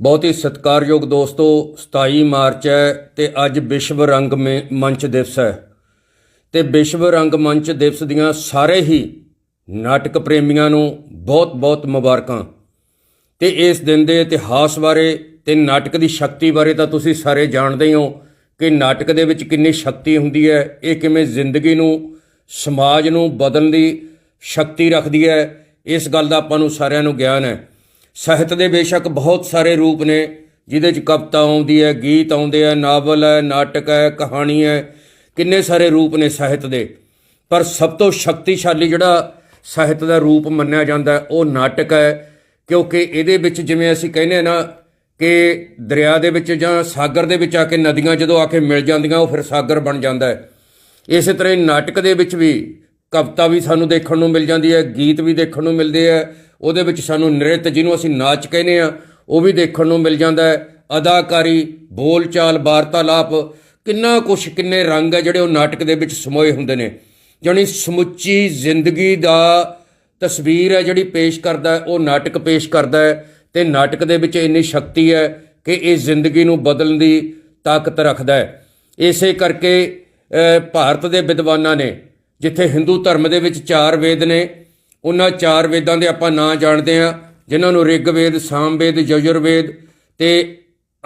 ਬਹੁਤ ਹੀ ਸਤਿਕਾਰਯੋਗ ਦੋਸਤੋ 27 ਮਾਰਚ ਹੈ ਤੇ ਅੱਜ ਵਿਸ਼ਵ ਰੰਗ ਮੇ- ਮੰਚ ਦਿਵਸ ਹੈ। ਤੇ ਵਿਸ਼ਵ ਰੰਗ ਮੰਚ ਦਿਵਸ ਦੀਆਂ ਸਾਰੇ ਹੀ ਨਾਟਕ ਪ੍ਰੇਮੀਆਂ ਨੂੰ ਬਹੁਤ-ਬਹੁਤ ਮੁਬਾਰਕਾਂ। ਤੇ ਇਸ ਦਿਨ ਦੇ ਇਤਿਹਾਸ ਬਾਰੇ ਤੇ ਨਾਟਕ ਦੀ ਸ਼ਕਤੀ ਬਾਰੇ ਤਾਂ ਤੁਸੀਂ ਸਾਰੇ ਜਾਣਦੇ ਹੀ ਹੋ ਕਿ ਨਾਟਕ ਦੇ ਵਿੱਚ ਕਿੰਨੀ ਸ਼ਕਤੀ ਹੁੰਦੀ ਹੈ, ਇਹ ਕਿਵੇਂ ਜ਼ਿੰਦਗੀ ਨੂੰ, ਸਮਾਜ ਨੂੰ ਬਦਲਣ ਦੀ ਸ਼ਕਤੀ ਰੱਖਦੀ ਹੈ, ਇਸ ਗੱਲ ਦਾ ਆਪਾਂ ਨੂੰ ਸਾਰਿਆਂ ਨੂੰ ਗਿਆਨ ਹੈ। ਸਾਹਿਤ ਦੇ ਬੇਸ਼ੱਕ ਬਹੁਤ ਸਾਰੇ ਰੂਪ ਨੇ, ਜਿਹਦੇ ਚ ਕਵਿਤਾ ਆਉਂਦੀ ਹੈ, ਗੀਤ ਆਉਂਦੇ ਆ ਨਾਵਲ ਹੈ, ਨਾਟਕ ਹੈ, ਕਹਾਣੀ ਹੈ, ਕਿੰਨੇ ਸਾਰੇ ਰੂਪ ਨੇ ਸਾਹਿਤ ਦੇ। ਪਰ ਸਭ ਤੋਂ ਸ਼ਕਤੀਸ਼ਾਲੀ ਜਿਹੜਾ ਸਾਹਿਤ ਦਾ ਰੂਪ ਮੰਨਿਆ ਜਾਂਦਾ ਉਹ ਨਾਟਕ ਹੈ, ਕਿਉਂਕਿ ਇਹਦੇ ਵਿੱਚ ਜਿਵੇਂ ਅਸੀਂ ਕਹਿੰਦੇ ਆ ਨਾ ਕਿ ਦਰਿਆ ਦੇ ਵਿੱਚ ਜਾਂ ਸਾਗਰ ਦੇ ਵਿੱਚ ਆ ਕੇ ਨਦੀਆਂ ਜਦੋਂ ਆ ਕੇ ਮਿਲ ਜਾਂਦੀਆਂ, ਉਹ ਫਿਰ ਸਾਗਰ ਬਣ ਜਾਂਦਾ ਹੈ। ਇਸੇ ਤਰ੍ਹਾਂ ਹੀ ਨਾਟਕ ਦੇ ਵਿੱਚ ਵੀ ਕਵਿਤਾ ਵੀ ਸਾਨੂੰ ਦੇਖਣ ਨੂੰ ਮਿਲ ਜਾਂਦੀ ਹੈ, ਗੀਤ ਵੀ ਦੇਖਣ ਨੂੰ ਮਿਲਦੇ ਆ ਉਹਦੇ ਵਿੱਚ ਸਾਨੂੰ ਨ੍ਰਿਤ ਜਿਹਨੂੰ ਅਸੀਂ ਨਾਚ ਕਹਿੰਦੇ ਆ ਉਹ ਵੀ ਦੇਖਣ ਨੂੰ ਮਿਲ ਜਾਂਦਾ ਹੈ। ਅਦਾਕਾਰੀ, ਬੋਲਚਾਲ, ਵਾਰਤਾਲਾਪ, ਕਿੰਨਾ ਕੁਛ, ਕਿੰਨੇ ਰੰਗ ਹੈ ਜਿਹੜੇ ਉਹ ਨਾਟਕ ਦੇ ਵਿੱਚ ਸਮੋਏ ਹੁੰਦੇ ਨੇ। ਜਾਣੀ ਸਮੁੱਚੀ ਜ਼ਿੰਦਗੀ ਦਾ ਤਸਵੀਰ ਹੈ ਜਿਹੜੀ ਪੇਸ਼ ਕਰਦਾ ਉਹ ਨਾਟਕ ਪੇਸ਼ ਕਰਦਾ ਹੈ ਤੇ ਨਾਟਕ ਦੇ ਵਿੱਚ ਇੰਨੀ ਸ਼ਕਤੀ ਹੈ ਕਿ ਇਹ ਜ਼ਿੰਦਗੀ ਨੂੰ ਬਦਲਣ ਦੀ ਤਾਕਤ ਰੱਖਦਾ ਹੈ। ਇਸੇ ਕਰਕੇ ਭਾਰਤ ਦੇ ਵਿਦਵਾਨਾਂ ਨੇ, ਜਿੱਥੇ ਹਿੰਦੂ ਧਰਮ ਦੇ ਵਿੱਚ ਚਾਰ ਵੇਦ ਨੇ ਉਹਨਾਂ ਚਾਰ ਵੇਦਾਂ ਦੇ ਆਪਾਂ ਨਾਂ ਜਾਣਦੇ ਆ ਜਿਨ੍ਹਾਂ ਨੂੰ ਰਿਗਵੇਦ, ਸਾਮਵੇਦ, ਯਜੁਰਵੇਦ ਤੇ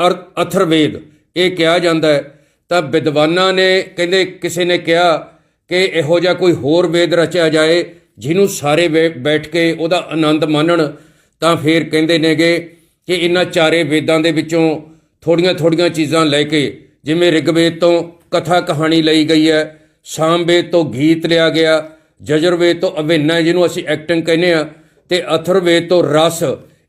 ਅਰ- ਅਥਰਵੇਦ ਇਹ ਕਿਹਾ ਜਾਂਦਾ ਹੈ। ਤਾਂ ਵਿਦਵਾਨਾਂ ਨੇ ਕਹਿੰਦੇ, ਕਿਸੇ ਨੇ ਕਿਹਾ ਕਿ ਇਹੋ ਜਿਹਾ ਕੋਈ ਹੋਰ ਵੇਦ ਰਚਿਆ ਜਾਏ ਜਿਹਨੂੰ ਸਾਰੇ ਬੈ- ਬੈਠ ਕੇ ਉਹਦਾ ਆਨੰਦ ਮਾਣਨ, ਤਾਂ ਫਿਰ ਕਹਿੰਦੇ ਨੇਗੇ ਕਿ ਇਹਨਾਂ ਚਾਰੇ ਵੇਦਾਂ ਦੇ ਵਿੱਚੋਂ ਥੋੜੀਆਂ ਥੋੜੀਆਂ ਚੀਜ਼ਾਂ ਲੈ ਕੇ, ਜਿਵੇਂ ਰਿਗਵੇਦ ਤੋਂ ਕਥਾ ਕਹਾਣੀ ਲਈ ਗਈ ਹੈ, ਸਾਮਵੇਦ ਤੋਂ ਗੀਤ ਲਿਆ ਗਿਆ ਜਜੁਰਵੇਦ ਤੋਂ ਅਵੇਨਾ ਜਿਹਨੂੰ ਅਸੀਂ ਐਕਟਿੰਗ ਕਹਿੰਦੇ ਆ ਤੇ ਅਥਰਵੇਦ ਤੋਂ ਰਸ,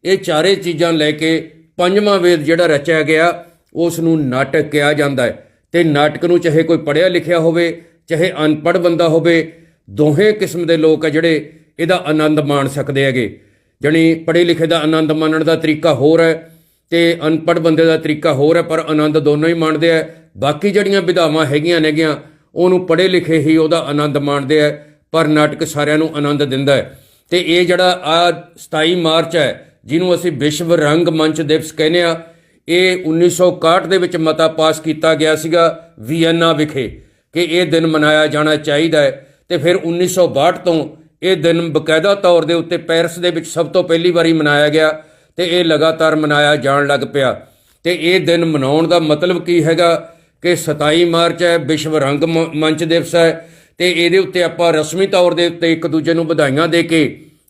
ਇਹ ਚਾਰੇ ਚੀਜ਼ਾਂ ਲੈ ਕੇ ਪੰਜਵਾਂ ਵੇਦ ਜਿਹੜਾ ਰਚਿਆ ਗਿਆ ਉਸ ਨੂੰ ਨਾਟਕ ਕਿਹਾ ਜਾਂਦਾ ਹੈ। ਤੇ ਨਾਟਕ ਨੂੰ ਚਾਹੇ ਕੋਈ ਪੜ੍ਹਿਆ ਲਿਖਿਆ ਹੋਵੇ, ਚਾਹੇ ਅਨਪੜ੍ਹ ਬੰਦਾ ਹੋਵੇ, ਦੋਹੇ ਕਿਸਮ ਦੇ ਲੋਕ ਆ ਜਿਹੜੇ ਇਹਦਾ ਆਨੰਦ ਮਾਣ ਸਕਦੇ ਹੈਗੇ। ਜਣੀ ਪੜ੍ਹੇ ਲਿਖੇ ਦਾ ਆਨੰਦ ਮਾਣਨ ਦਾ ਤਰੀਕਾ ਹੋਰ ਹੈ ਤੇ ਅਨਪੜ੍ਹ ਬੰਦੇ ਦਾ ਤਰੀਕਾ ਹੋਰ ਹੈ, ਪਰ ਆਨੰਦ ਦੋਨੋਂ ਹੀ ਮਾਣਦੇ ਆ। ਬਾਕੀ ਜਿਹੜੀਆਂ ਵਿਧਾਵਾਂ ਹੈਗੀਆਂ ਨੇਗੀਆਂ, ਉਹਨੂੰ ਪੜ੍ਹੇ ਲਿਖੇ ਹੀ ਉਹਦਾ ਆਨੰਦ ਮਾਣਦੇ ਆ। ਪਰ ਨਾਟਕ ਸਾਰਿਆਂ ਨੂੰ ਆਨੰਦ ਦਿੰਦਾ ਹੈ। ਤੇ ਇਹ ਜਿਹੜਾ ਆ 27 ਮਾਰਚ ਹੈ, ਜਿਹਨੂੰ ਅਸੀਂ ਵਿਸ਼ਵ ਰੰਗ ਮੰਚ ਦਿਵਸ ਕਹਿੰਦੇ ਆ ਇਹ 1961 ਦੇ ਵਿੱਚ ਮਤਾ ਪਾਸ ਕੀਤਾ ਗਿਆ ਸੀਗਾ ਵੀਐਨਾ ਵਿਖੇ ਕਿ ਇਹ ਦਿਨ ਮਨਾਇਆ ਜਾਣਾ ਚਾਹੀਦਾ ਹੈ। ਤੇ ਫਿਰ 1962 ਤੋਂ ਇਹ ਦਿਨ ਬਕਾਇਦਾ ਤੌਰ ਦੇ ਉੱਤੇ ਪੈਰਿਸ ਦੇ ਵਿੱਚ ਸਭ ਤੋਂ ਪਹਿਲੀ ਵਾਰੀ ਮਨਾਇਆ ਗਿਆ ਤੇ ਇਹ ਲਗਾਤਾਰ ਮਨਾਇਆ ਜਾਣ ਲੱਗ ਪਿਆ। ਤੇ ਇਹ ਦਿਨ ਮਨਾਉਣ ਦਾ ਮਤਲਬ ਕੀ ਹੈਗਾ ਕਿ 27 ਮਾਰਚ ਹੈ, ਵਿਸ਼ਵ ਰੰਗ ਮ- ਮੰਚ ਦਿਵਸ ਹੈ। ਤੇ ਇਹਦੇ ਉੱਤੇ ਆਪਾਂ ਰਸਮੀ ਤੌਰ ਦੇ ਉੱਤੇ ਇੱਕ ਦੂਜੇ ਨੂੰ ਵਧਾਈਆਂ ਦੇ ਕੇ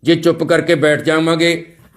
ਜੇ ਚੁੱਪ ਕਰਕੇ ਬੈਠ ਜਾਵਾਂਗੇ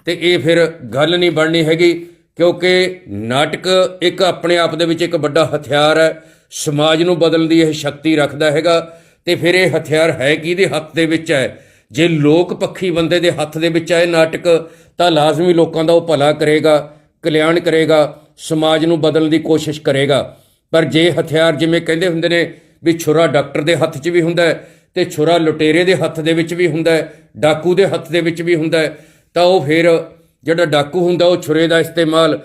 ਤੇ ਇਹ ਫਿਰ ਗੱਲ ਨਹੀਂ ਬਣਨੀ ਹੈਗੀ, ਕਿਉਂਕਿ ਨਾਟਕ ਇੱਕ ਆਪਣੇ ਆਪ ਦੇ ਵਿੱਚ ਇੱਕ ਵੱਡਾ ਹਥਿਆਰ ਹੈ। ਸਮਾਜ ਨੂੰ ਬਦਲਣ ਦੀ ਇਹ ਸ਼ਕਤੀ ਰੱਖਦਾ ਹੈਗਾ ਤੇ ਫਿਰ ਇਹ ਹਥਿਆਰ ਹੈ ਕਿਹਦੇ ਹੱਥ ਦੇ ਵਿੱਚ ਹੈ? ਜੇ ਲੋਕ ਪੱਖੀ ਬੰਦੇ ਦੇ ਹੱਥ ਦੇ ਵਿੱਚ ਹੈ ਨਾਟਕ, ਤਾਂ ਲਾਜ਼ਮੀ ਲੋਕਾਂ ਦਾ ਉਹ ਭਲਾ ਕਰੇਗਾ, ਕਲਿਆਣ ਕਰੇਗਾ, ਸਮਾਜ ਨੂੰ ਬਦਲਣ ਦੀ ਕੋਸ਼ਿਸ਼ ਕਰੇਗਾ। ਪਰ ਜੇ ਹਥਿਆਰ ਜਿਵੇਂ ਕਹਿੰਦੇ ਹੁੰਦੇ ਨੇ ਵੀ ਛੁਰਾ ਡਾਕਟਰ ਦੇ ਹੱਥ 'ਚ ਵੀ ਹੁੰਦਾ ਹੈ ਤੇ ਛੁਰਾ ਲੁਟੇਰੇ ਦੇ ਹੱਥ ਦੇ ਵਿੱਚ ਵੀ ਹੁੰਦਾ ਹੈ, ਡਾਕੂ ਦੇ ਹੱਥ ਦੇ ਵਿੱਚ ਵੀ ਹੁੰਦਾ ਹੈ, ਤਾਂ ਉਹ ਫਿਰ ਜਿਹੜਾ ਡਾਕੂ ਹੁੰਦਾ ਉਹ ਛੁਰੇ ਦਾ ਇਸਤੇਮਾਲ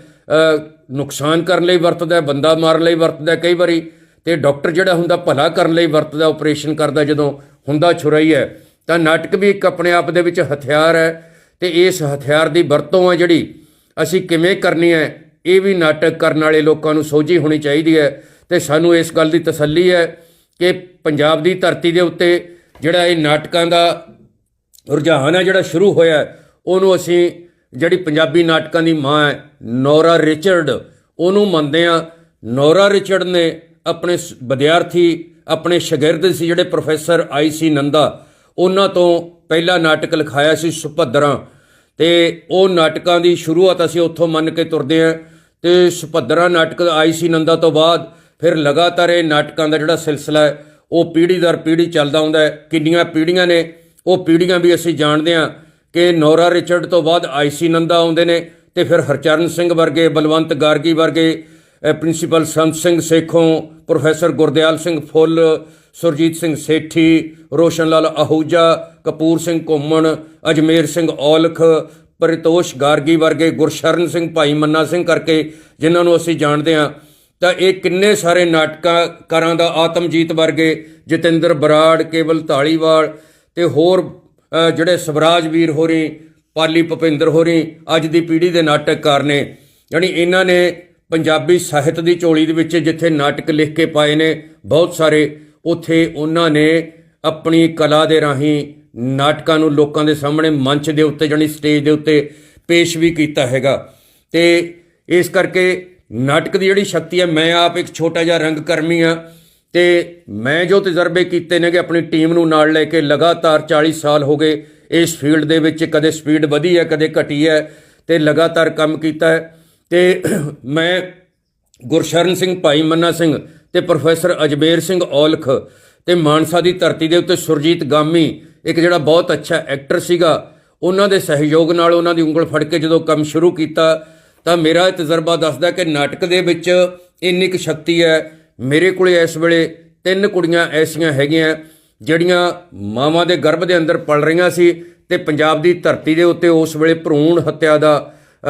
ਨੁਕਸਾਨ ਕਰਨ ਲਈ ਵਰਤਦਾ ਬੰਦਾ ਮਾਰਨ ਲਈ ਵਰਤਦਾ ਕਈ ਵਾਰੀ, ਤੇ ਡਾਕਟਰ ਜਿਹੜਾ ਹੁੰਦਾ ਭਲਾ ਕਰਨ ਲਈ ਵਰਤਦਾ ਆਪਰੇਸ਼ਨ ਕਰਦਾ ਜਦੋਂ ਹੁੰਦਾ ਛੁਰਾ ਹੀ ਹੈ, ਤਾਂ ਨਾਟਕ ਵੀ ਇੱਕ ਆਪਣੇ ਆਪ ਦੇ ਵਿੱਚ ਹਥਿਆਰ ਹੈ, ਤੇ ਇਸ ਹਥਿਆਰ ਦੀ ਵਰਤੋਂ ਹੈ ਜਿਹੜੀ ਅਸੀਂ ਕਿਵੇਂ ਕਰਨੀ ਹੈ, ਇਹ ਵੀ ਨਾਟਕ ਕਰਨ ਵਾਲੇ ਲੋਕਾਂ ਨੂੰ ਸੋਝੀ ਹੋਣੀ ਚਾਹੀਦੀ ਹੈ, ਤੇ ਸਾਨੂੰ ਇਸ ਗੱਲ ਦੀ ਤਸੱਲੀ ਹੈ ਕਿ ਪੰਜਾਬ ਦੀ ਧਰਤੀ ਦੇ ਉੱਤੇ ਜਿਹੜਾ ਇਹ ਨਾਟਕਾਂ ਦਾ ਰੁਝਾਨ ਹੈ, ਜਿਹੜਾ ਸ਼ੁਰੂ ਹੋਇਆ ਉਹਨੂੰ ਅਸੀਂ ਜਿਹੜੀ ਪੰਜਾਬੀ ਨਾਟਕਾਂ ਦੀ ਮਾਂ ਹੈ, ਨੋਰਾ ਰਿਚਰਡ, ਉਹਨੂੰ ਮੰਨਦੇ ਆ ਨੋਰਾ ਰਿਚਰਡ ਨੇ ਆਪਣੇ ਸ- ਵਿਦਿਆਰਥੀ, ਆਪਣੇ ਸ਼ਾਗਿਰਦ ਸੀ, ਜਿਹੜੇ ਪ੍ਰੋਫੈਸਰ ਆਈ ਸੀ ਨੰਦਾ, ਉਹਨਾਂ ਤੋਂ ਪਹਿਲਾ ਨਾਟਕ ਲਿਖਾਇਆ ਸੀ ਸੁਭੱਦਰਾ। ਤੇ ਉਹ ਨਾਟਕਾਂ ਦੀ ਸ਼ੁਰੂਆਤ ਅਸੀਂ ਉੱਥੋਂ ਮੰਨ ਕੇ ਤੁਰਦੇ ਹਾਂ ਤੇ ਸੁਭਦਰਾਂ ਨਾਟਕ ਆਈ ਸੀ ਨੰਦਾ ਤੋਂ ਬਾਅਦ ਫਿਰ ਲਗਾਤਾਰ ਇਹ ਨਾਟਕਾਂ ਦਾ ਜਿਹੜਾ ਸਿਲਸਿਲਾ ਹੈ, ਉਹ ਪੀੜ੍ਹੀ ਦਰ ਪੀੜ੍ਹੀ ਚੱਲਦਾ ਹੁੰਦਾ ਹੈ। ਕਿੰਨੀਆਂ ਪੀੜ੍ਹੀਆਂ ਨੇ, ਉਹ ਪੀੜ੍ਹੀਆਂ ਵੀ ਅਸੀਂ ਜਾਣਦੇ ਹਾਂ ਕਿ ਨੌਰਾ ਰਿਚਰਡ ਤੋਂ ਬਾਅਦ ਆਈਸੀ ਨੰਦਾ ਆਉਂਦੇ ਨੇ ਤੇ ਫਿਰ ਹਰਚਰਨ ਸਿੰਘ ਵਰਗੇ, ਬਲਵੰਤ ਗਾਰਗੀ ਵਰਗੇ ਪ੍ਰਿੰਸੀਪਲ ਸੰਤ ਸਿੰਘ ਸੇਖੋਂ, ਪ੍ਰੋਫੈਸਰ ਗੁਰਦਿਆਲ ਸਿੰਘ ਫੁੱਲ, ਸੁਰਜੀਤ ਸਿੰਘ ਸੇਠੀ ਰੋਸ਼ਨ ਲਾਲ ਆਹੂਜਾ ਕਪੂਰ ਸਿੰਘ ਘੁੰਮਣ, ਅਜਮੇਰ ਸਿੰਘ ਔਲਖ, ਪਰਿਤੋਸ਼ ਗਾਰਗੀ ਵਰਗੇ, ਗੁਰਸ਼ਰਨ ਸਿੰਘ ਭਾਈ ਮੰਨਾ ਸਿੰਘ ਕਰਕੇ, ਜਿਨ੍ਹਾਂ ਨੂੰ ਅਸੀਂ ਜਾਣਦੇ ਹਾਂ। ਤਾਂ ਇਹ ਕਿੰਨੇ ਸਾਰੇ ਨਾਟਕਾਂਕਾਰਾਂ ਦਾ ਆਤਮਜੀਤ ਵਰਗੇ, ਜਤਿੰਦਰ ਬਰਾੜ, ਕੇਵਲ ਢਾਲੀਵਾਲ ਤੇ ਹੋਰ ਜਿਹੜੇ ਸਵਰਾਜ ਵੀਰ ਹੋਰੀ, ਪਾਲੀ ਭੁਪਿੰਦਰ ਹੋਰੀ, ਅੱਜ ਦੀ ਪੀੜ੍ਹੀ ਦੇ ਨਾਟਕਕਾਰ ਨੇ। ਯਾਨੀ ਇਹਨਾਂ ਨੇ ਪੰਜਾਬੀ ਸਾਹਿਤ ਦੀ ਝੋਲੀ ਦੇ ਵਿੱਚ ਜਿੱਥੇ ਨਾਟਕ ਲਿਖ ਕੇ ਪਾਏ ਨੇ, ਬਹੁਤ ਸਾਰੇ, ਉਥੇ ਉਹਨਾਂ ਨੇ ਆਪਣੀ ਕਲਾ ਦੇ ਰਾਹੀਂ ਨਾਟਕਾਂ ਨੂੰ ਲੋਕਾਂ ਦੇ ਸਾਹਮਣੇ ਮੰਚ ਦੇ ਉੱਤੇ ਜਾਣੀ ਸਟੇਜ ਦੇ ਉੱਤੇ ਪੇਸ਼ ਵੀ ਕੀਤਾ ਹੈਗਾ। ਤੇ ਇਸ ਕਰਕੇ ਨਾਟਕ ਦੀ ਜਿਹੜੀ ਸ਼ਕਤੀ ਹੈ, ਮੈਂ ਆਪ ਇੱਕ ਛੋਟਾ ਜਿਹਾ ਰੰਗਕਰਮੀ ਆ ਤੇ ਮੈਂ ਜੋ ਤਜਰਬੇ ਕੀਤੇ ਨੇ ਕਿ ਆਪਣੀ ਟੀਮ ਨੂੰ ਨਾਲ ਲੈ ਕੇ ਲਗਾਤਾਰ 40 ਸਾਲ ਹੋ ਗਏ, ਇਸ ਫੀਲਡ ਦੇ ਵਿੱਚ ਕਦੇ ਸਪੀਡ ਵਧੀ ਹੈ, ਕਦੇ ਘਟੀ ਹੈ ਤੇ ਲਗਾਤਾਰ ਕੰਮ ਕੀਤਾ ਹੈ ਤੇ ਮੈਂ ਗੁਰਸ਼ਰਨ ਸਿੰਘ ਭਾਈ ਮੰਨਾ ਸਿੰਘ ਤੇ ਪ੍ਰੋਫੈਸਰ ਅਜਬੇਰ ਸਿੰਘ ਔਲਖ ਤੇ ਮਾਨਸਾ ਦੀ ਧਰਤੀ ਦੇ ਉੱਤੇ ਸੁਰਜੀਤ ਗਾਮੀ, ਇੱਕ ਜਿਹੜਾ ਬਹੁਤ ਅੱਛਾ ਐਕਟਰ ਸੀਗਾ, ਉਹਨਾਂ ਦੇ ਸਹਿਯੋਗ ਨਾਲ ਉਹਨਾਂ ਦੀ ਉਂਗਲ ਫੜ ਕੇ ਜਦੋਂ ਕੰਮ ਸ਼ੁਰੂ ਕੀਤਾ ਤਾਂ ਮੇਰਾ ਇਹ ਤਜਰਬਾ ਦੱਸਦਾ ਕਿ ਨਾਟਕ ਦੇ ਵਿੱਚ ਇੰਨੀ ਕੁ ਸ਼ਕਤੀ ਹੈ। ਮੇਰੇ ਕੋਲੇ ਇਸ ਵੇਲੇ ਤਿੰਨ ਕੁੜੀਆਂ ਐਸੀਆਂ ਹੈਗੀਆਂ ਜਿਹੜੀਆਂ ਮਾਵਾਂ ਦੇ ਗਰਭ ਦੇ ਅੰਦਰ ਪਲ ਰਹੀਆਂ ਸੀ ਤੇ ਪੰਜਾਬ ਦੀ ਧਰਤੀ ਦੇ ਉੱਤੇ ਉਸ ਵੇਲੇ ਭਰੂਣ ਹੱਤਿਆ ਦਾ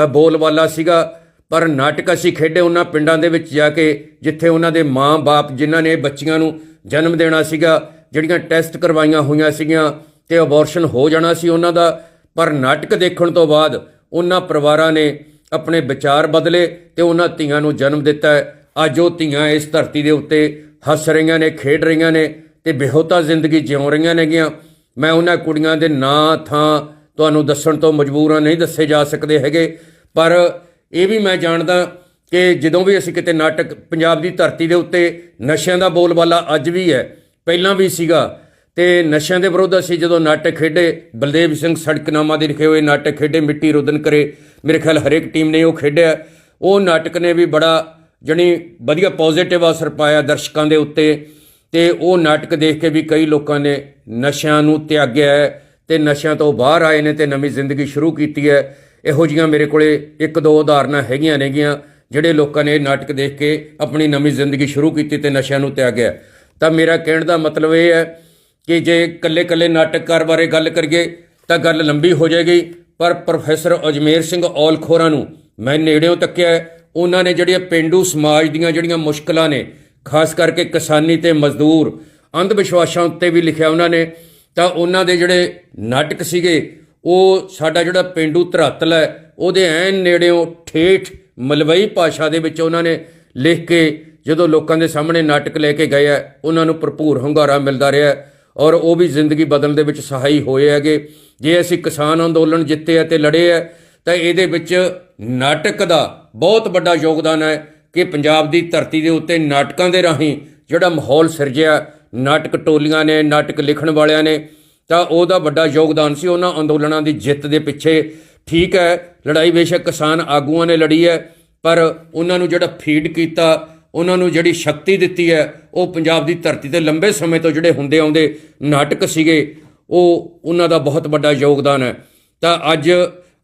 ਬੋਲਬਾਲਾ ਸੀਗਾ। ਪਰ ਨਾਟਕ ਅਸੀਂ ਖੇਡੇ ਉਹਨਾਂ ਪਿੰਡਾਂ ਦੇ ਵਿੱਚ ਜਾ ਕੇ, ਜਿੱਥੇ ਉਹਨਾਂ ਦੇ ਮਾਂ-ਬਾਪ ਜਿਨ੍ਹਾਂ ਨੇ ਬੱਚੀਆਂ ਨੂੰ ਜਨਮ ਦੇਣਾ ਸੀਗਾ, ਜਿਹੜੀਆਂ ਟੈਸਟ ਕਰਵਾਈਆਂ ਹੋਈਆਂ ਸੀਗੀਆਂ ਤੇ ਅਬੋਰਸ਼ਨ ਹੋ ਜਾਣਾ ਸੀ ਉਹਨਾਂ ਦਾ। ਪਰ ਨਾਟਕ ਦੇਖਣ ਤੋਂ ਬਾਅਦ ਉਹਨਾਂ ਪਰਿਵਾਰਾਂ ਨੇ ਆਪਣੇ ਵਿਚਾਰ ਬਦਲੇ ਤੇ ਉਹਨਾਂ ਧੀਆਂ ਨੂੰ ਜਨਮ ਦਿੱਤਾ ਹੈ। ਅੱਜ ਉਹ ਧੀਆਂ ਇਸ ਧਰਤੀ ਦੇ ਉੱਤੇ ਹੱਸ ਰਹੀਆਂ ਨੇ, ਖੇਡ ਰਹੀਆਂ ਨੇ ਤੇ ਬੇਹੋਤਾ ਜ਼ਿੰਦਗੀ ਜਿਉ ਰਹੀਆਂ ਨੇਗੀਆਂ। ਮੈਂ ਉਹਨਾਂ ਕੁੜੀਆਂ ਦੇ ਨਾਂ, ਥਾਂ ਤੁਹਾਨੂੰ ਦੱਸਣ ਤੋਂ ਮਜਬੂਰ ਹਾਂ, ਨਹੀਂ ਦੱਸੇ ਜਾ ਸਕਦੇ ਹੈਗੇ। ਪਰ ਇਹ ਵੀ ਮੈਂ ਜਾਣਦਾ ਕਿ ਜਦੋਂ ਵੀ ਅਸੀਂ ਕਿਤੇ ਨਾਟਕ ਪੰਜਾਬ ਦੀ ਧਰਤੀ ਦੇ ਉੱਤੇ ਨਸ਼ਿਆਂ ਦਾ ਬੋਲਬਾਲਾ ਅੱਜ ਵੀ ਹੈ, ਪਹਿਲਾਂ ਵੀ ਸੀਗਾ ਤੇ ਨਸ਼ਿਆਂ ਦੇ ਵਿਰੁੱਧ ਅਸੀਂ ਜਦੋਂ ਨਾਟਕ ਖੇਡੇ, ਬਲਦੇਵ ਸਿੰਘ ਸੜਕਨਾਮਾ ਦੇ ਲਿਖੇ ਹੋਏ ਨਾਟਕ ਖੇਡੇ, ਮਿੱਟੀ ਰੋਦਨ ਕਰੇ, ਮੇਰੇ ਖਿਆਲ ਹਰੇਕ ਟੀਮ ਨੇ ਉਹ ਖੇਡਿਆ। ਉਹ ਨਾਟਕ ਨੇ ਵੀ ਬੜਾ ਜਣੀ ਵਧੀਆ ਪੋਜ਼ਿਟਿਵ ਅਸਰ ਪਾਇਆ ਦਰਸ਼ਕਾਂ ਦੇ ਉੱਤੇ ਤੇ ਉਹ ਨਾਟਕ ਦੇਖ ਕੇ ਵੀ ਕਈ ਲੋਕਾਂ ਨੇ ਨਸ਼ਿਆਂ ਨੂੰ ਤਿਆਗਿਆ ਹੈ ਤੇ ਨਸ਼ਿਆਂ ਤੋਂ ਬਾਹਰ ਆਏ ਨੇ ਤੇ ਨਵੀਂ ਜ਼ਿੰਦਗੀ ਸ਼ੁਰੂ ਕੀਤੀ ਹੈ। ਇਹੋ ਜੀਆਂ ਮੇਰੇ ਕੋਲੇ ਇੱਕ ਦੋ ਉਦਾਹਰਨਾਂ ਹੈਗੀਆਂ ਨੇਗੀਆਂ, ਜਿਹੜੇ ਲੋਕਾਂ ਨੇ ਇਹ ਨਾਟਕ ਦੇਖ ਕੇ ਆਪਣੀ ਨਵੀਂ ਜ਼ਿੰਦਗੀ ਸ਼ੁਰੂ ਕੀਤੀ ਤੇ ਨਸ਼ਿਆਂ ਨੂੰ ਤਿਆਗਿਆ। ਤਾਂ ਮੇਰਾ ਕਹਿਣ ਦਾ ਮਤਲਬ ਇਹ ਹੈ ਕਿ ਜੇ ਕੱਲੇ-ਕੱਲੇ ਨਾਟਕਕਾਰ ਬਾਰੇ ਗੱਲ ਕਰੀਏ ਤਾਂ ਗੱਲ ਲੰਬੀ ਹੋ ਜਾਏਗੀ। ਪਰ ਪ੍ਰੋਫੈਸਰ ਅਜਮੇਰ ਸਿੰਘ ਔਲਖੋਰਾ ਨੂੰ ਮੈਂ ਨੇੜਿਓਂ ਤੱਕਿਆ ਉਹਨਾਂ ਨੇ ਜਿਹੜੀਆਂ ਪਿੰਡੂ ਸਮਾਜ ਦੀਆਂ ਜਿਹੜੀਆਂ ਮੁਸ਼ਕਲਾਂ ਨੇ, ਖਾਸ ਕਰਕੇ ਕਿਸਾਨੀ ਤੇ ਮਜ਼ਦੂਰ ਅੰਧ ਵਿਸ਼ਵਾਸਾਂ ਉੱਤੇ ਵੀ ਲਿਖਿਆ ਉਹਨਾਂ ਨੇ, ਤਾਂ ਉਹਨਾਂ ਦੇ ਜਿਹੜੇ ਨਾਟਕ ਸੀਗੇ, ਉਹ ਸਾਡਾ ਜਿਹੜਾ ਪਿੰਡੂ ਧਰਾਤਲ ਹੈ, ਉਹਦੇ ਐਨ ਨੇੜਿਓਂ ਠੇਠ ਮਲਵਈ ਭਾਸ਼ਾ ਦੇ ਵਿੱਚ ਉਹਨਾਂ ਨੇ ਲਿਖ ਕੇ ਜਦੋਂ ਲੋਕਾਂ ਦੇ ਸਾਹਮਣੇ ਨਾਟਕ ਲੈ ਕੇ ਗਏ ਆ ਉਹਨਾਂ ਨੂੰ ਭਰਪੂਰ ਹੁੰਗਾਰਾ ਮਿਲਦਾ ਰਿਹਾ ਔਰ ਉਹ ਵੀ ਜ਼ਿੰਦਗੀ ਬਦਲਣ ਦੇ ਵਿੱਚ ਸਹਾਈ ਹੋਏ ਹੈਗੇ। ਜੇ ਅਸੀਂ ਕਿਸਾਨ ਅੰਦੋਲਨ ਜਿੱਤੇ ਆ ਤੇ ਲੜੇ ਹੈ ਤਾਂ ਇਹਦੇ ਵਿੱਚ ਨਾਟਕ ਦਾ ਬਹੁਤ ਵੱਡਾ ਯੋਗਦਾਨ ਹੈ ਕਿ ਪੰਜਾਬ ਦੀ ਧਰਤੀ ਦੇ ਉੱਤੇ ਨਾਟਕਾਂ ਦੇ ਰਾਹੀਂ ਜਿਹੜਾ ਮਾਹੌਲ ਸਿਰਜਿਆ, ਨਾਟਕ ਟੋਲੀਆਂ ਨੇ, ਨਾਟਕ ਲਿਖਣ ਵਾਲਿਆਂ ਨੇ, ਤਾਂ ਉਹਦਾ ਵੱਡਾ ਯੋਗਦਾਨ ਸੀ ਉਹਨਾਂ ਅੰਦੋਲਨਾਂ ਦੀ ਜਿੱਤ ਦੇ ਪਿੱਛੇ। ਠੀਕ ਹੈ, ਲੜਾਈ ਬੇਸ਼ੱਕ ਕਿਸਾਨ ਆਗੂਆਂ ਨੇ ਲੜੀ ਹੈ, ਪਰ ਉਹਨਾਂ ਨੂੰ ਜਿਹੜਾ ਫੀਡ ਕੀਤਾ ਉਹਨਾਂ ਨੂੰ ਜਿਹੜੀ ਸ਼ਕਤੀ ਦਿੱਤੀ ਹੈ, ਉਹ ਪੰਜਾਬ ਦੀ ਧਰਤੀ ਤੇ ਲੰਬੇ ਸਮੇਂ ਤੋਂ ਜਿਹੜੇ ਹੁੰਦੇ ਆਉਂਦੇ ਨਾਟਕ ਸੀਗੇ, ਉਹ ਉਹਨਾਂ ਦਾ ਬਹੁਤ ਵੱਡਾ ਯੋਗਦਾਨ ਹੈ। ਤਾਂ ਅੱਜ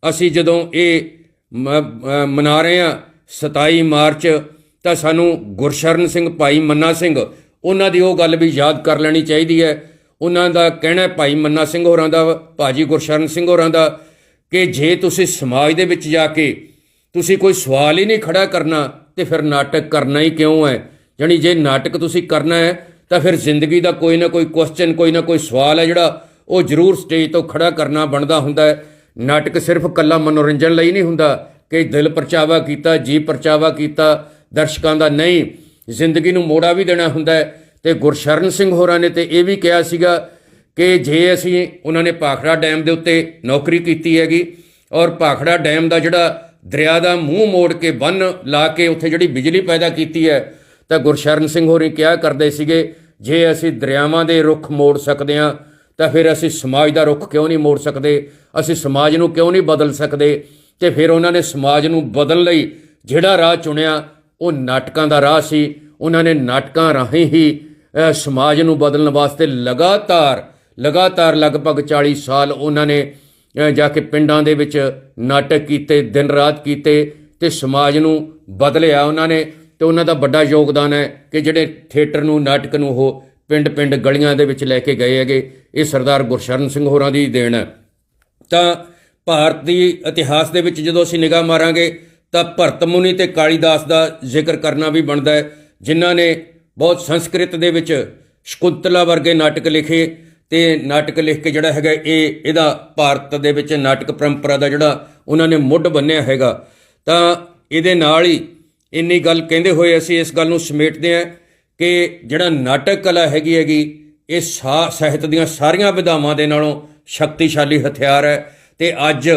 ਅਸੀਂ ਜਦੋਂ ਇਹ ਮਨਾ ਰਹੇ ਹਾਂ 27 ਮਾਰਚ, ਤਾਂ ਸਾਨੂੰ ਗੁਰਸ਼ਰਨ ਸਿੰਘ, ਭਾਈ ਮੰਨਾ ਸਿੰਘ, ਉਹਨਾਂ ਦੀ ਉਹ ਗੱਲ ਵੀ ਯਾਦ ਕਰ ਲੈਣੀ ਚਾਹੀਦੀ ਹੈ। ਉਹਨਾਂ ਦਾ ਕਹਿਣਾ ਭਾਈ ਮੰਨਾ ਸਿੰਘ ਹੋਰਾਂ ਦਾ, ਭਾਜੀ ਗੁਰਸ਼ਰਨ ਸਿੰਘ ਹੋਰਾਂ ਦਾ, ਕਿ ਜੇ ਤੁਸੀਂ ਸਮਾਜ ਦੇ ਵਿੱਚ ਜਾ ਕੇ ਤੁਸੀਂ ਕੋਈ ਸਵਾਲ ਹੀ ਨਹੀਂ ਖੜਾ ਕਰਨਾ ਤੇ ਫਿਰ ਨਾਟਕ ਕਰਨਾ ਹੀ ਕਿਉਂ ਹੈ? ਜਾਣੀ ਜੇ ਨਾਟਕ ਤੁਸੀਂ ਕਰਨਾ ਹੈ, ਤਾਂ ਫਿਰ ਜ਼ਿੰਦਗੀ ਦਾ ਕੋਈ ਨਾ ਕੋਈ ਕੁਐਸਚਨ ਕੋਈ ਨਾ ਕੋਈ ਸਵਾਲ ਹੈ ਜਿਹੜਾ ਉਹ ਜ਼ਰੂਰ ਸਟੇਜ ਤੋਂ ਖੜਾ ਕਰਨਾ ਬਣਦਾ ਹੁੰਦਾ ਹੈ। ਨਾਟਕ ਸਿਰਫ ਕੱਲਾ ਮਨੋਰੰਜਨ ਲਈ ਨਹੀਂ ਹੁੰਦਾ ਕਿ ਦਿਲ ਪਰਚਾਵਾ ਕੀਤਾ ਜੀ ਪਰਚਾਵਾ ਕੀਤਾ, ਦਰਸ਼ਕਾਂ ਦਾ ਨਹੀਂ। ਜ਼ਿੰਦਗੀ ਨੂੰ ਮੋੜਾ ਵੀ ਦੇਣਾ ਹੁੰਦਾ ਹੈ। ਤੇ ਗੁਰਸ਼ਰਨ ਸਿੰਘ ਹੋਰਾਂ ਨੇ ਤੇ ਇਹ ਵੀ ਕਿਹਾ ਸੀਗਾ ਕਿ ਜੇ ਅਸੀਂ, ਉਹਨਾਂ ਨੇ ਭਾਖੜਾ ਡੈਮ ਦੇ ਉੱਤੇ ਨੌਕਰੀ ਕੀਤੀ ਹੈਗੀ ਔਰ ਭਾਖੜਾ ਡੈਮ ਦਾ ਜਿਹੜਾ ਦਰਿਆ ਦਾ ਮੂੰਹ ਮੋੜ ਕੇ ਬੰਨ ਲਾ ਕੇ ਉੱਥੇ ਜਿਹੜੀ ਬਿਜਲੀ ਪੈਦਾ ਕੀਤੀ ਹੈ, ਤਾਂ ਗੁਰਸ਼ਰਨ ਸਿੰਘ ਹੋਰੀ ਕਿਹਾ ਕਰਦੇ ਸੀਗੇ, ਜੇ ਅਸੀਂ ਦਰਿਆਵਾਂ ਦੇ ਰੁੱਖ ਮੋੜ ਸਕਦੇ ਹਾਂ, ਤਾਂ ਫਿਰ ਅਸੀਂ ਸਮਾਜ ਦਾ ਰੁੱਖ ਕਿਉਂ ਨਹੀਂ ਮੋੜ ਸਕਦੇ? ਅਸੀਂ ਸਮਾਜ ਨੂੰ ਕਿਉਂ ਨਹੀਂ ਬਦਲ ਸਕਦੇ? ਤੇ ਫਿਰ ਉਹਨਾਂ ਨੇ ਸਮਾਜ ਨੂੰ ਬਦਲਣ ਲਈ ਜਿਹੜਾ ਰਾਹ ਚੁਣਿਆ, ਉਹ ਨਾਟਕਾਂ ਦਾ ਰਾਹ ਸੀ। ਉਹਨਾਂ ਨੇ ਨਾਟਕਾਂ ਰਾਹੀਂ ਹੀ ਸਮਾਜ ਨੂੰ ਬਦਲਣ ਵਾਸਤੇ ਲਗਾਤਾਰ ਲਗਾਤਾਰ ਲਗਭਗ 40 ਸਾਲ ਉਹਨਾਂ ਨੇ ਜਾ ਕੇ ਪਿੰਡਾਂ ਦੇ ਵਿੱਚ ਨਾਟਕ ਕੀਤੇ, ਦਿਨ ਰਾਤ ਕੀਤੇ ਤੇ ਸਮਾਜ ਨੂੰ ਬਦਲਿਆ ਉਹਨਾਂ ਨੇ ਤੇ ਉਹਨਾਂ ਦਾ ਵੱਡਾ ਯੋਗਦਾਨ ਹੈ ਕਿ ਜਿਹੜੇ ਥੀਏਟਰ ਨੂੰ, ਨਾਟਕ ਨੂੰ ਉਹ ਪਿੰਡ-ਪਿੰਡ ਗਲੀਆਂ ਦੇ ਵਿੱਚ ਲੈ ਕੇ ਗਏ ਹੈਗੇ। ਇਹ ਸਰਦਾਰ ਗੁਰਸ਼ਰਨ ਸਿੰਘ ਹੋਰਾਂ ਦੀ ਦੇਣ ਹੈ। ਤਾਂ ਭਾਰਤ ਦੀ ਇਤਿਹਾਸ ਦੇ ਵਿੱਚ ਜਦੋਂ ਅਸੀਂ ਨਿਗਾਹ ਮਾਰਾਂਗੇ, ਤਾਂ ਭਰਤ ਮੁਨੀ ਤੇ ਕਾਲੀਦਾਸ ਦਾ ਜ਼ਿਕਰ ਕਰਨਾ ਵੀ ਬਣਦਾ ਹੈ, ਜਿਨ੍ਹਾਂ ਨੇ ਬਹੁਤ ਸੰਸਕ੍ਰਿਤ ਦੇ ਵਿੱਚ ਸ਼ਕੁੰਤਲਾ ਵਰਗੇ ਨਾਟਕ ਲਿਖੇ ਤੇ ਨਾਟਕ ਲਿਖ ਕੇ ਜਿਹੜਾ ਹੈਗਾ ਇਹ, ਇਹਦਾ ਭਾਰਤ ਦੇ ਵਿੱਚ ਨਾਟਕ ਪਰੰਪਰਾ ਦਾ ਜਿਹੜਾ ਉਹਨਾਂ ਨੇ ਮੁੱਢ ਬੰਨਿਆ ਹੈਗਾ। ਤਾਂ ਇਹਦੇ ਨਾਲ ਹੀ ਇੰਨੀ ਗੱਲ ਕਹਿੰਦੇ ਹੋਏ ਅਸੀਂ ਇਸ ਗੱਲ ਨੂੰ ਸਮੇਟਦੇ ਹਾਂ ਕਿ ਜਿਹੜਾ ਨਾਟਕ ਕਲਾ ਹੈਗੀ ਹੈਗੀ, ਇਹ ਸਾ, ਸਾਹਿਤ ਦੀਆਂ ਸਾਰੀਆਂ ਵਿਧਾਵਾਂ ਦੇ ਨਾਲੋਂ ਸ਼ਕਤੀਸ਼ਾਲੀ ਹਥਿਆਰ ਹੈ ਤੇ ਅੱਜ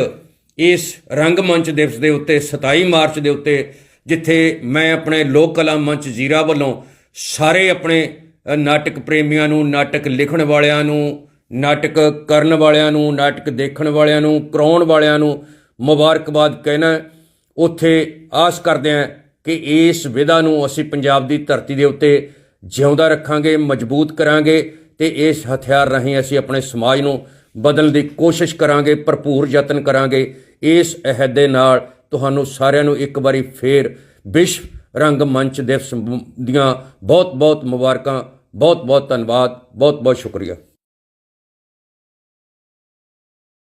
ਇਸ ਰੰਗਮੰਚ ਦਿਵਸ ਦੇ ਉੱਤੇ 27 ਮਾਰਚ ਦੇ ਉੱਤੇ, ਜਿੱਥੇ ਮੈਂ ਆਪਣੇ ਲੋਕ ਕਲਾ ਮੰਚ ਜ਼ੀਰਾ ਵੱਲੋਂ ਸਾਰੇ ਆਪਣੇ ਨਾਟਕ ਪ੍ਰੇਮੀਆਂ ਨੂੰ, ਨਾਟਕ ਲਿਖਣ ਵਾਲਿਆਂ ਨੂੰ, ਨਾਟਕ ਕਰਨ ਵਾਲਿਆਂ ਨੂੰ, ਨਾਟਕ ਦੇਖਣ ਵਾਲਿਆਂ ਨੂੰ, ਕਰਾਉਣ ਵਾਲਿਆਂ ਨੂੰ ਮੁਬਾਰਕਬਾਦ ਕਹਿਣਾ ਉੱਥੇ ਆਸ ਕਰਦੇ ਹਾਂ ਕਿ ਇਸ ਵਿਧਾ ਨੂੰ ਅਸੀਂ ਪੰਜਾਬ ਦੀ ਧਰਤੀ ਦੇ ਉੱਤੇ ਜਿਉਂਦਾ ਰੱਖਾਂਗੇ, ਮਜ਼ਬੂਤ ਕਰਾਂਗੇ ਤੇ ਇਸ ਹਥਿਆਰ ਰਾਹੀਂ ਅਸੀਂ ਆਪਣੇ ਸਮਾਜ ਨੂੰ ਬਦਲਣ ਦੀ ਕੋਸ਼ਿਸ਼ ਕਰਾਂਗੇ, ਭਰਪੂਰ ਯਤਨ ਕਰਾਂਗੇ। ਇਸ ਅਹਿਦ ਦੇ ਨਾਲ ਤੁਹਾਨੂੰ ਸਾਰਿਆਂ ਨੂੰ ਇੱਕ ਵਾਰੀ ਫੇਰ ਵਿਸ਼ਵ ਰੰਗ ਮੰਚ ਦਿਵਸ ਦੀਆਂ ਬਹੁਤ ਬਹੁਤ ਮੁਬਾਰਕਾਂ ਬਹੁਤ ਬਹੁਤ ਧੰਨਵਾਦ ਬਹੁਤ ਬਹੁਤ ਸ਼ੁਕਰੀਆ।